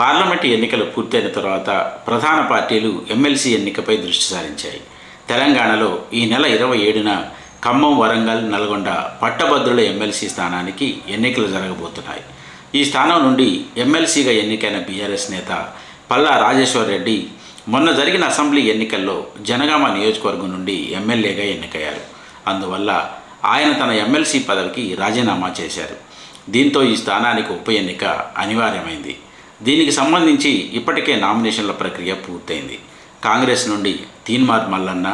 Parliament ఎన్నికలు పూర్తయిన తర్వాత ప్రధాన పార్టీలు ఎమ్మెల్సీ ఎన్నికపై దృష్టి సారించాయి. తెలంగాణలో ఈ నెల ఇరవై ఏడున ఖమ్మం వరంగల్ నల్గొండ పట్టభద్రుల ఎమ్మెల్సీ స్థానానికి ఎన్నికలు జరగబోతున్నాయి. ఈ స్థానం నుండి ఎమ్మెల్సీగా ఎన్నికైన బీఆర్ఎస్ నేత పల్లా రాజేశ్వర్ రెడ్డి మొన్న జరిగిన అసెంబ్లీ ఎన్నికల్లో జనగామ నియోజకవర్గం నుండి ఎమ్మెల్యేగా ఎన్నికయ్యారు. అందువల్ల ఆయన తన ఎమ్మెల్సీ పదవికి రాజీనామా చేశారు. దీంతో ఈ స్థానానికి ఉప ఎన్నిక అనివార్యమైంది. దీనికి సంబంధించి ఇప్పటికే నామినేషన్ల ప్రక్రియ పూర్తయింది. కాంగ్రెస్ నుండి తీన్మార్ మల్లన్న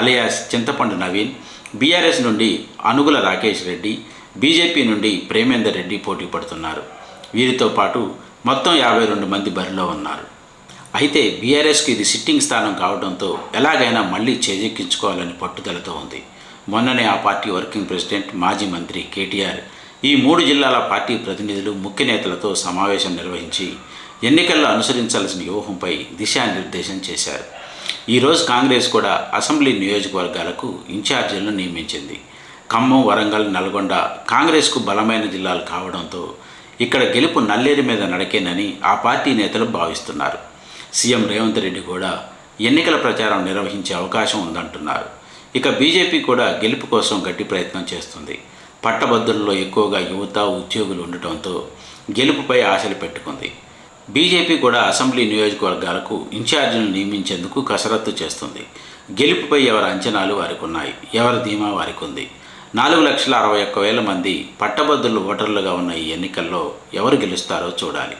అలియాస్ చింతపండు నవీన్ బీఆర్ఎస్ నుండి అనుగుల రాకేష్ రెడ్డి బీజేపీ నుండి ప్రేమేందర్ రెడ్డి పోటీ పడుతున్నారు. వీరితో పాటు మొత్తం యాభై రెండు మంది బరిలో ఉన్నారు. అయితే బీఆర్ఎస్కి ఇది సిట్టింగ్ స్థానం కావడంతో ఎలాగైనా మళ్ళీ చేజెక్కించుకోవాలని పట్టుదలతో ఉంది. మొన్ననే ఆ పార్టీ వర్కింగ్ ప్రెసిడెంట్ మాజీ మంత్రి కేటీఆర్ ఈ మూడు జిల్లాల పార్టీ ప్రతినిధులు ముఖ్య నేతలతో సమావేశం నిర్వహించి ఎన్నికల్లో అనుసరించాల్సిన వ్యూహంపై దిశానిర్దేశం చేశారు. ఈరోజు కాంగ్రెస్ కూడా అసెంబ్లీ నియోజకవర్గాలకు ఇన్ఛార్జీలను నియమించింది. ఖమ్మం వరంగల్ నల్గొండ కాంగ్రెస్కు బలమైన జిల్లాలు కావడంతో ఇక్కడ గెలుపు నల్లేరు మీద నడకేనని ఆ పార్టీ నేతలు భావిస్తున్నారు. సీఎం రేవంత్ రెడ్డి కూడా ఎన్నికల ప్రచారం నిర్వహించే అవకాశం ఉందంటున్నారు. ఇక బీజేపీ కూడా గెలుపు కోసం గట్టి ప్రయత్నం చేస్తుంది. పట్టభద్రుల్లో ఎక్కువగా యువత ఉద్యోగులు ఉండటంతో గెలుపుపై ఆశలు పెట్టుకుంది. బీజేపీ కూడా అసెంబ్లీ నియోజకవర్గాలకు ఇన్ఛార్జీలను నియమించేందుకు కసరత్తు చేస్తుంది. గెలుపుపై ఎవరి అంచనాలు వారికి ఉన్నాయి ఎవరి ధీమా వారికి ఉంది? నాలుగు లక్షల అరవై ఒక్క వేల మంది పట్టభద్రులు ఓటర్లుగా ఉన్న ఈ ఎన్నికల్లో ఎవరు గెలుస్తారో చూడాలి.